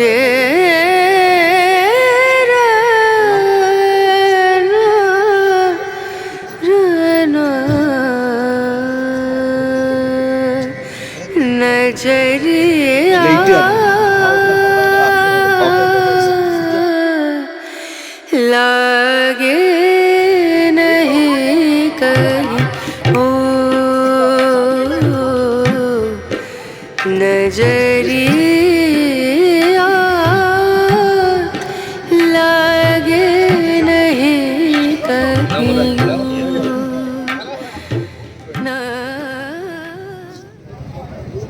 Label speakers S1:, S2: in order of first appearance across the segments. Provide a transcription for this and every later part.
S1: രേ জরিয়া লাগে নহি কহি ও নজরিয়া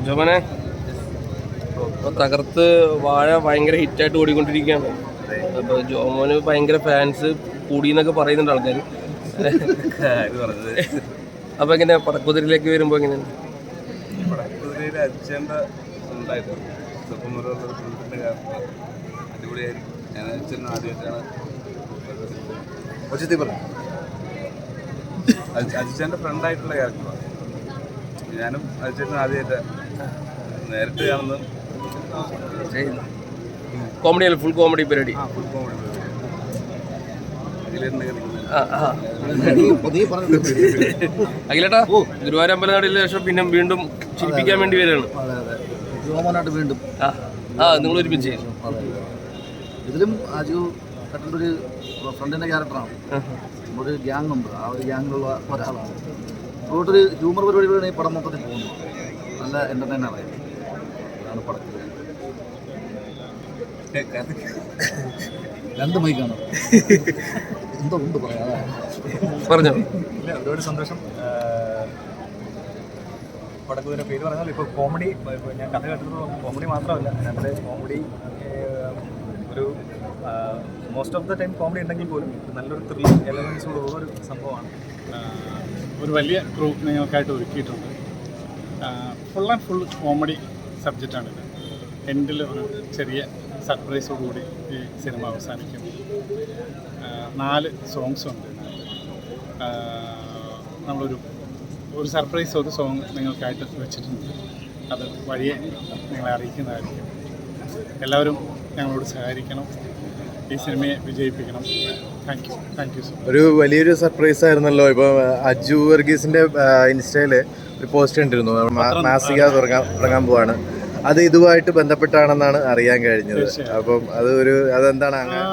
S2: ജോമനെ ഇപ്പൊ തകർത്ത് വാഴ ഭയങ്കര ഹിറ്റായിട്ട് ഓടിക്കൊണ്ടിരിക്കുകയാണ്. അപ്പൊ ജോമോന് ഭയങ്കര ഫാൻസ് കൂടിയെന്നൊക്കെ പറയുന്നുണ്ട് ആൾക്കാർ അപ്പൊ എങ്ങനെ പടക്കുതിരിലേക്ക് വരുമ്പോ എങ്ങനെയാണ്?
S3: പടക്കുതിരയിൽ അച്ഛന്റെ ഉണ്ടായിരുന്നു. ചെറുപ്പം മുതലുള്ള അടിപൊളിയായിരിക്കും. ഞാൻ അച്ഛൻ ആദ്യമായിട്ടാണ് ഉച്ചത്തിൽ പറഞ്ഞു അച്ഛന്റെ ഫ്രണ്ടായിട്ടുള്ള ക്യാരക്ടറാണ് ഞാനും അച്ഛനും ആദ്യമായിട്ട് നേരിട്ട് കാണുന്നതും
S2: കോമഡി അല്ല ഫുൾ കോമഡി പരിപാടി.
S3: Full comedy.
S2: അഖിലേട്ടാ ഗുരുവായൂർ അമ്പലനാടിന് ശേഷം പിന്നെ വീണ്ടും ചിരിപ്പിക്കാൻ വേണ്ടി വരികയാണ്.
S4: അതെ അതെ. ജോമോനായിട്ട് വീണ്ടും.
S2: ആ നിങ്ങൾ ഒരുമിച്ച്
S4: ഇതിലും അജു കട്ടിലൊരു ഫ്രണ്ടിന്റെ ക്യാരക്ടറാണ്. ഒരു ഗ്യാങ് ഉണ്ട് ആ ഒരു ഗ്യാങ്ങിലുള്ള ഒരാളാണ്. അതുകൊണ്ടൊരു ഹ്യൂമർ പരിപാടികളാണ് ഈ പടം മൊത്തത്തിൽ പോകുന്നത്. നല്ല എന്റർടൈൻ ആണ് അതാണ് പടത്തിൽ രണ്ട് മൈക്കാണ് എന്തോ ഉണ്ട് പറയാം. അതാ.
S2: പറഞ്ഞോ.
S5: ഇല്ല ഒരുപാട് സന്തോഷം. പടക്കുതിന്റെ പേര് പറഞ്ഞാൽ ഇപ്പോൾ കോമഡി ഇപ്പോൾ ഞാൻ കഥ കേട്ടത് കോമഡി മാത്രമല്ല. ഞങ്ങളുടെ കോമഡി ഒരു most of the time comedy ഉണ്ടെങ്കിൽ പോലും നല്ലൊരു ത്രില്ലിംഗ് എലമെൻസോട് ഉള്ള ഒരു സംഭവമാണ്.
S6: ഒരു വലിയ ക്രൂ നിങ്ങൾക്കായിട്ട് ഒരുക്കിയിട്ടുണ്ട്. ഫുൾ ആൻഡ് ഫുൾ കോമഡി സബ്ജക്റ്റാണിത് എൻഡിൽ ഒരു ചെറിയ സർപ്രൈസോടുകൂടി ഈ സിനിമ അവസാനിക്കും. നാല് സോങ്സ് ഉണ്ട്. നമ്മളൊരു ഒരു സർപ്രൈസ് ഒരു സോങ് നിങ്ങൾക്കായിട്ട് വെച്ചിട്ടുണ്ട്. അത് വഴിയെ നിങ്ങളെ അറിയിക്കുന്നതായിരിക്കും. എല്ലാവരും ഞങ്ങളോട് സഹകരിക്കണം. ഈ സിനിമയെ വിജയിപ്പിക്കണം. താങ്ക് യു താങ്ക് യു
S7: ഒരു വലിയൊരു സർപ്രൈസ് ആയിരുന്നല്ലോ. ഇപ്പോൾ അജു വർഗീസിന്റെ ഇൻസ്റ്റയിൽ ഒരു പോസ്റ്റ് കണ്ടിരുന്നു. മാസിക തുടങ്ങാൻ തുടങ്ങാൻ പോവാണ്. അത് ഇതുമായിട്ട് ബന്ധപ്പെട്ടാണെന്നാണ് അറിയാൻ കഴിഞ്ഞത്. അപ്പം അത് ഒരു അതെന്താണ് അങ്ങനെ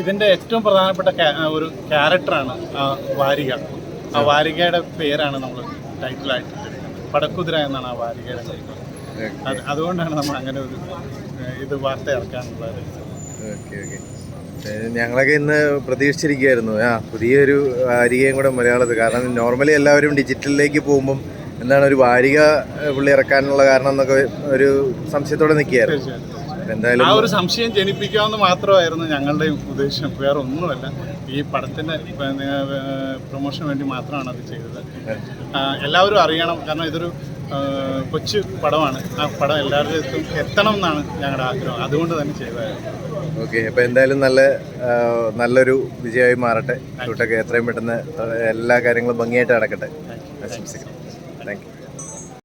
S6: ഇതിന്റെ ഏറ്റവും പ്രധാനപ്പെട്ട ഒരു ക്യാരക്ടറാണ് വാരിക. ആ വാരികയുടെ പേരാണ് നമ്മൾ ടൈറ്റിലായിട്ട് പടക്കുതിര എന്നാണ് ആ വാരികയുടെ ടൈറ്റിൽ അത് അതുകൊണ്ടാണ് നമ്മൾ അങ്ങനെ ഒരു ഇത് വാർത്ത ഇറക്കാനുള്ള.
S7: Okay okay. ഞങ്ങളൊക്കെ ഇന്ന് പ്രതീക്ഷിച്ചിരിക്കുകയായിരുന്നു. ആ പുതിയൊരു വാരികയും കൂടെ മലയാളത്തിൽ. കാരണം നോർമലി എല്ലാവരും ഡിജിറ്റലിലേക്ക് പോകുമ്പം എന്താണ് ഒരു വാരിക പുള്ളി ഇറക്കാനുള്ള കാരണം എന്നൊക്കെ ഒരു സംശയത്തോടെ നിൽക്കുകയായിരുന്നു. എന്തായാലും
S6: ആ ഒരു സംശയം ജനിപ്പിക്കാമെന്ന് മാത്രമായിരുന്നു ഞങ്ങളുടെ ഉദ്ദേശം. വേറെ ഒന്നുമല്ല. ഈ പടത്തിന്റെ പ്രൊമോഷന് വേണ്ടി മാത്രമാണ് അത് ചെയ്തത്. എല്ലാവരും അറിയണം. കാരണം ഇതൊരു കൊച്ചു പടമാണ്. ആ പടം എല്ലാവരുടെ അടുത്തും എത്തണം എന്നാണ് ഞങ്ങളുടെ ആഗ്രഹം. അതുകൊണ്ട് തന്നെ ചെയ്തതായിരുന്നു
S7: ഓക്കെ അപ്പോൾ എന്തായാലും നല്ല നല്ലൊരു വിജയമായി മാറട്ടെ. ഷൂട്ടൊക്കെ എത്രയും പെട്ടെന്ന് എല്ലാ കാര്യങ്ങളും ഭംഗിയായിട്ട് നടക്കട്ടെ. ആശംസിക്കുന്നു. Thank you